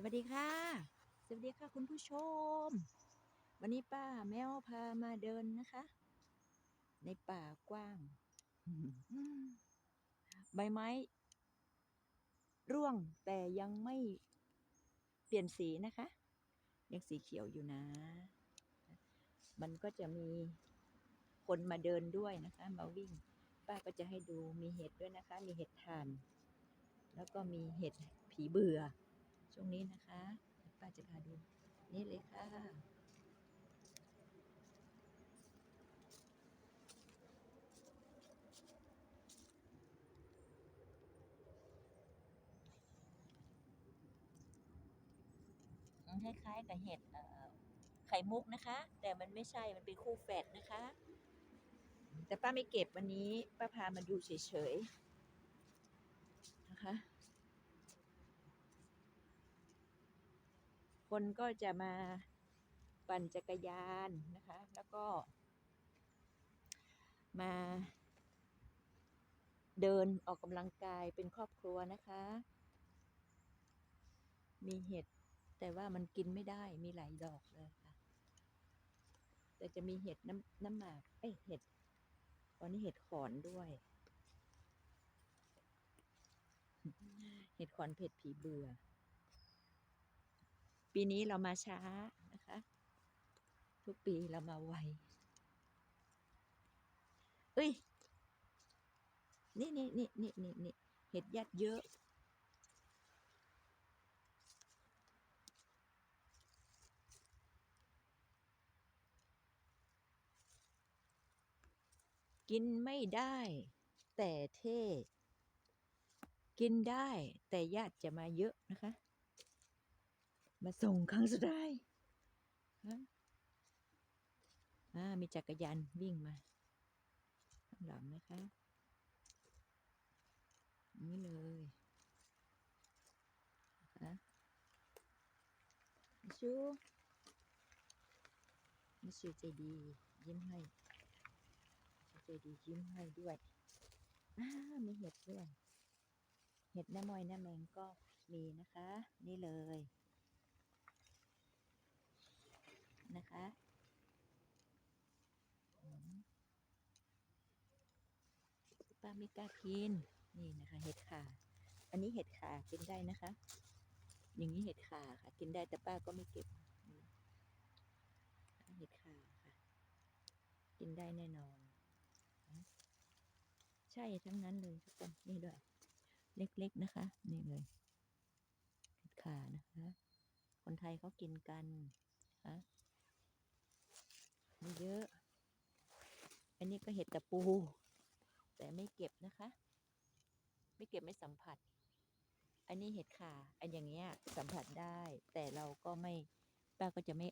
สวัสดีค่ะ สวัสดีค่ะคุณผู้ชม วันนี้ป้าแมวพามาเดินนะคะ ในป่ากว้าง ใบไม้ ร่วงแต่ยังไม่เปลี่ยนสีนะคะ ยังสีเขียวอยู่นะ มันก็จะมีคนมาเดินด้วยนะคะ มาวิ่ง ป้าก็จะให้ดูมีเห็ดด้วยนะคะ มีเห็ดทาน แล้วก็มีเห็ดผีเบื่อ ช่วงนี้นะคะป้าจะพาดู นี่เลยค่ะ คล้ายๆกับเห็ดไข่มุกนะคะ แต่มันไม่ใช่มันเป็นคู่แฝดนะคะ แต่ป้าไม่เก็บวันนี้ ป้าพามาดูเฉยๆนะคะ คนก็จะมาปั่นจักรยานนะคะ แล้วก็มาเดินออกกำลังกายเป็นครอบครัวนะคะ มีเห็ดแต่ว่ามันกินไม่ได้มีหลายดอกเลยค่ะ แต่จะมีเห็ดน้ำน้ำหมากเอ้ยเห็ดวันนี้เห็ดขอนด้วย เห็ดขอนเผ็ดผีเบื่อ ปีนี้เรามาช้านะคะ ทุกปีเรามาไวเอ้ย นี่นี่นี่นี่นี่นี่เห็ดยัดเยอะกินไม่ได้ แต่เท่ กินได้แต่ญาติจะมาเยอะนะคะ มาส่งครั้งสุดท้ายฮะอ่ามีจักรยานวิ่งมาข้างหลังนะคะนี่เลยนะมิชูมิชูใจดี ยิ้มให้ใจดียิ้มให้ด้วยอ่ามีเห็ดด้วย เห็ดหน้ามอยหน้าแมงก็มีนะคะ นี่เลย นะคะอืม ป้าไม่กล้ากิน นี่นะคะ เห็ดข่า อันนี้เห็ดข่ากินได้นะคะ อย่างนี้เห็ดข่าค่ะ กินได้แต่ป้าก็ไม่เก็บ เห็ดข่าค่ะ กินได้แน่นอน ใช่ทั้งนั้นเลยทุกคน นี่ด้วย เล็กๆนะคะ นี่เลย เห็ดข่านะคะ คนไทยเขากินกันนะ มีเยอะ อันนี้ก็เห็ดตะปู แต่ไม่เก็บนะคะ ไม่เก็บไม่สัมผัส อันนี้เห็ดข่าอันอย่างเงี้ยสัมผัสได้ แต่เราก็ไม่ป้าก็จะไม่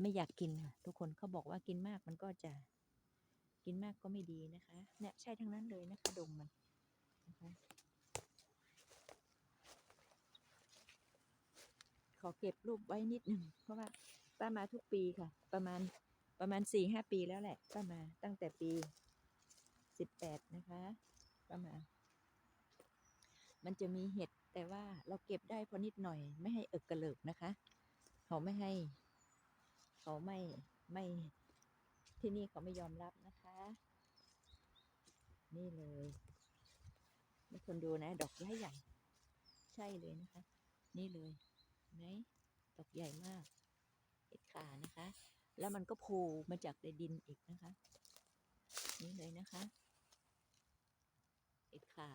ไม่อยากกินค่ะ ทุกคนเขาบอกว่ากินมากมันก็จะกินมากก็ไม่ดีนะคะ เนี่ยใช่ทั้งนั้นเลยนะคะดงมันนะคะขอเก็บรูปไว้นิดหนึ่งเพราะว่าป้ามาทุกปีค่ะ ประมาณ ประมาณสี่ห้าปีแล้วแหละป้ามาตั้งแต่ปีสิบแปดนะคะป้ามา มันจะมีเห็ดแต่ว่าเราเก็บได้พอนิดหน่อย ไม่ให้เอิกกระเลิกนะคะ เขาไม่ให้ เขาไม่ไม่ที่นี่เขาไม่ยอมรับนะคะ นี่เลยนี่คนดูนะ ดอกใหญ่ใหญ่ ใช่เลยนะคะ นี่เลยไหมดอกใหญ่มากเห็ดขานะคะ แล้วมันก็โผล่มาจากในดินอีกนะคะ นี่เลยนะคะเห็ดขา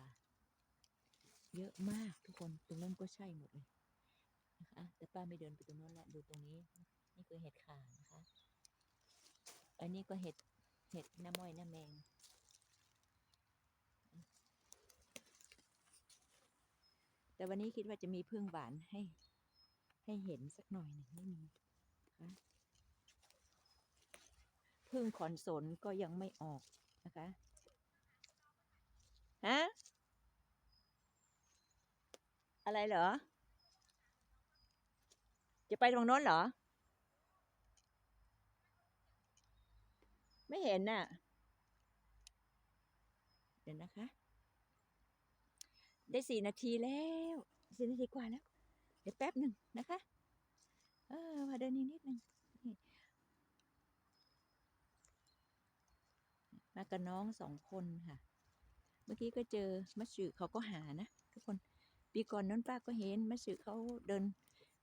เยอะมากทุกคนตรงนั้นก็ใช่หมดเลยนะคะแต่ป้าไม่เดินไปตรงนั้นแหละดูตรงนี้ นี่คือเห็ดขานะคะ อันนี้ก็เห็ดเห็ดน้ำม้อยน้ำแมงแต่วันนี้คิดว่าจะมีพึ่งหวานให้ ให้เห็นสักหน่อยหนึ่งไม่มีนะคะ พึ่งขอนสนก็ยังไม่ออกนะคะฮะอะไรเหรอ จะไปตรงโน้นเหรอ ไม่เห็นน่ะ เดี๋ยวนะคะ ได้สี่นาทีแล้วสี่นาทีกว่าแล้ว เดี๋ยวแป๊บหนึ่งนะคะ เออมาเดินอีกนิดหนึ่งนี่ มากับน้องสองคนค่ะ เมื่อกี้ก็เจอมัตสึเขาก็หานะทุกคนปีก่อนนั้นป้าก็เห็นมัตสึเขาเดิน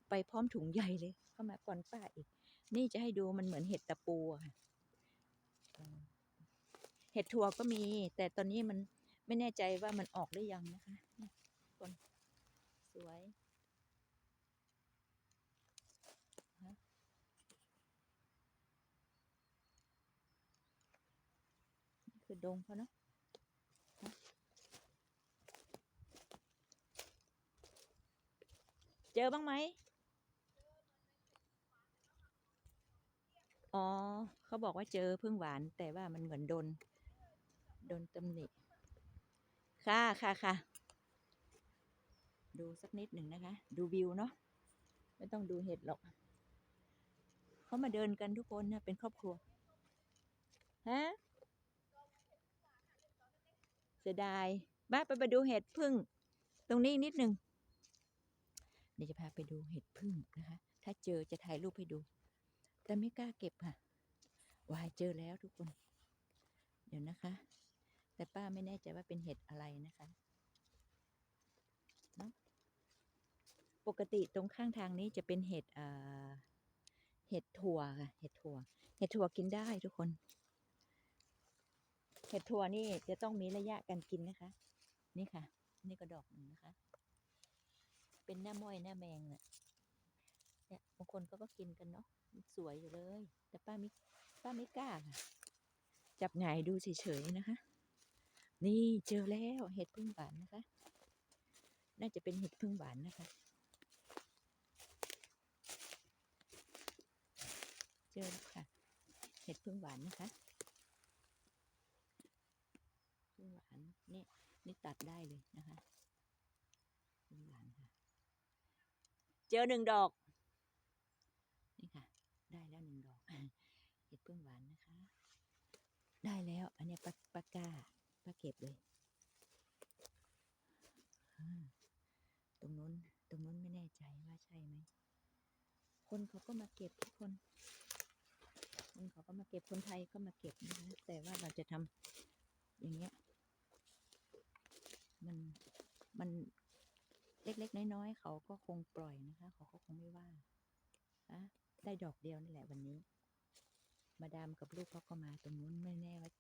ไปพร้อมถุงใหญ่เลย เข้ามาก่อนป้าอีก นี่จะให้ดูมันเหมือนเห็ดตะปูค่ะเห็ดถั่วก็มี แต่ตอนนี้มันไม่แน่ใจว่ามันออกหรือยังนะคะคนสวย นี่คือ ดงเขาเนาะเจอบ้างไหมอ๋อ เขาบอกว่าเจอพึ่งหวาน แต่ว่ามันเหมือนโดน โดนตำหนิ ค่ะค่ะค่ะ ดูสักนิดหนึ่งนะคะ ดูวิวเนาะ ไม่ต้องดูเห็ดหรอก เขามาเดินกันทุกคนนะ เป็นครอบครัว ฮะ เสียดายบ้าไปไปดูเห็ดพึ่ง ตรงนี้นิดหนึ่งเดี๋ยวจะพาไปดูเห็ดพึ่งนะคะ ถ้าเจอจะถ่ายรูปให้ดู แต่ไม่กล้าเก็บค่ะวายเจอแล้วทุกคน เดี๋ยวนะคะ แต่ป้าไม่แน่ใจว่าเป็นเห็ดอะไรนะคะเนาะปกติตรงข้างทางนี้จะเป็นเห็ดอ่าเห็ดถั่วค่ะ เห็ดถั่ว เห็ดถั่วกินได้ทุกคน เห็ดถั่วนี่จะต้องมีระยะการกินนะคะ นี่ค่ะ นี่ก็ดอกหนึ่งนะคะ เป็นหน้าม้อยหน้าแมงน่ะเนี่ยบางคนเขาก็กินกันเนาะสวยอยู่เลย แต่ป้าไม่ป้าไม่กล้าค่ะจับหงายดูเฉยๆนะคะ นี่เจอแล้วเห็ดพึ่งหวานนะคะ น่าจะเป็นเห็ดพึ่งหวานนะคะ เจอแล้วค่ะ เห็ดพึ่งหวานนะคะ พึ่งหวา นนี่นี่ตัดได้เลยนะคะพึ่งหวานค่ะ เจอหนึ่งดอก นี่ค่ะ ได้แล้วหนึ่งดอกเห็ดพึ่งหวานนะคะ ได้แล้ว อันนี้ปลาปลากาปลาเก็บเลยตรงนู้นตรงนู้นไม่แน่ใจว่าใช่ไหมคนเขาก็มาเก็บทุกคนคนเขาก็มาเก็บคนไทยก็มาเก็บนะคะแต่ว่าเราจะทำอย่างเงี้ย มันเล็กๆ น้อยๆ เขาก็คงปล่อยนะคะ เขาก็คงไม่ว่าอะได้ดอกเดียวนั่แหละวันนี้ มาดามกับลูกเขาก็มาตรงนู้นไม่แน่ว่า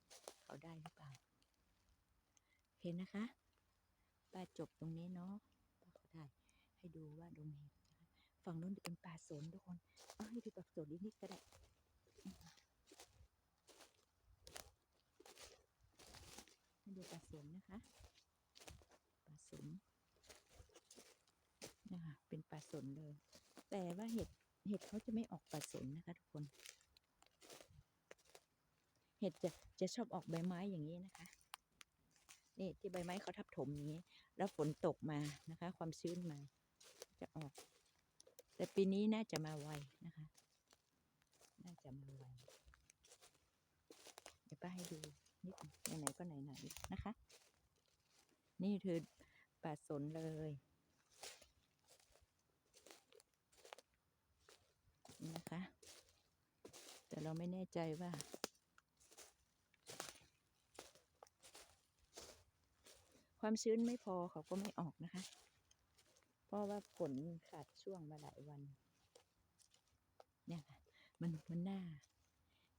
เขาได้หรือเปล่าเห็นนะคะป้าจบตรงนี้เนาะป้าเขาได้ให้ดูว่าดงเห็ดนะะฝั่งนู้นจะเป็นป่าสนทุกคนเอาให้ดูป่าสนนิดๆก็ได้ให้ดูป่าสนนะคะ สนนะคะเป็นป่าสนเลย แต่ว่าเห็ดเห็ดเขาจะไม่ออกป่าสนนะคะทุกคน เห็ดจะจะชอบออกใบไม้อย่างนี้นะคะนี่ที่ใบไม้เขาทับถมอย่างนี้ แล้วฝนตกมานะคะ ความชื้นมา จะออก แต่ปีนี้น่าจะมาไวนะคะ น่าจะมาไวเดี๋ยวป้าให้ดูนิดไหนๆก็ไหนๆนะคะ นี่คือ ป่าสนเลย นะคะ แต่เราไม่แน่ใจว่า ความชื้นไม่พอเขาก็ไม่ออกนะคะ เพราะว่าฝนขาดช่วงมาหลายวัน เนี่ยค่ะ มันมันหน้า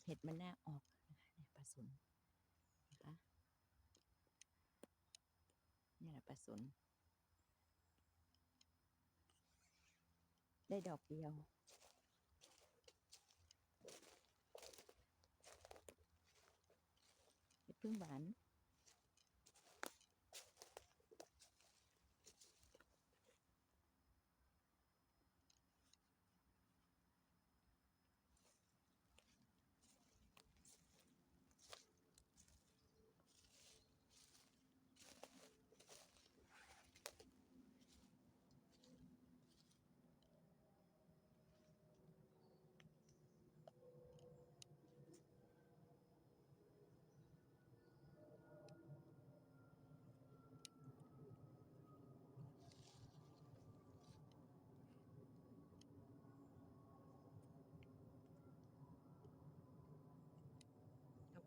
เห็ดมันหน้าออกนะคะเนี่ยปลาสนนะคะเนี่แหละปลาสน ได้ดอกเดียว เพิ่งหวาน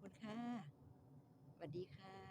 คุณค่ะสวัสดีค่ะ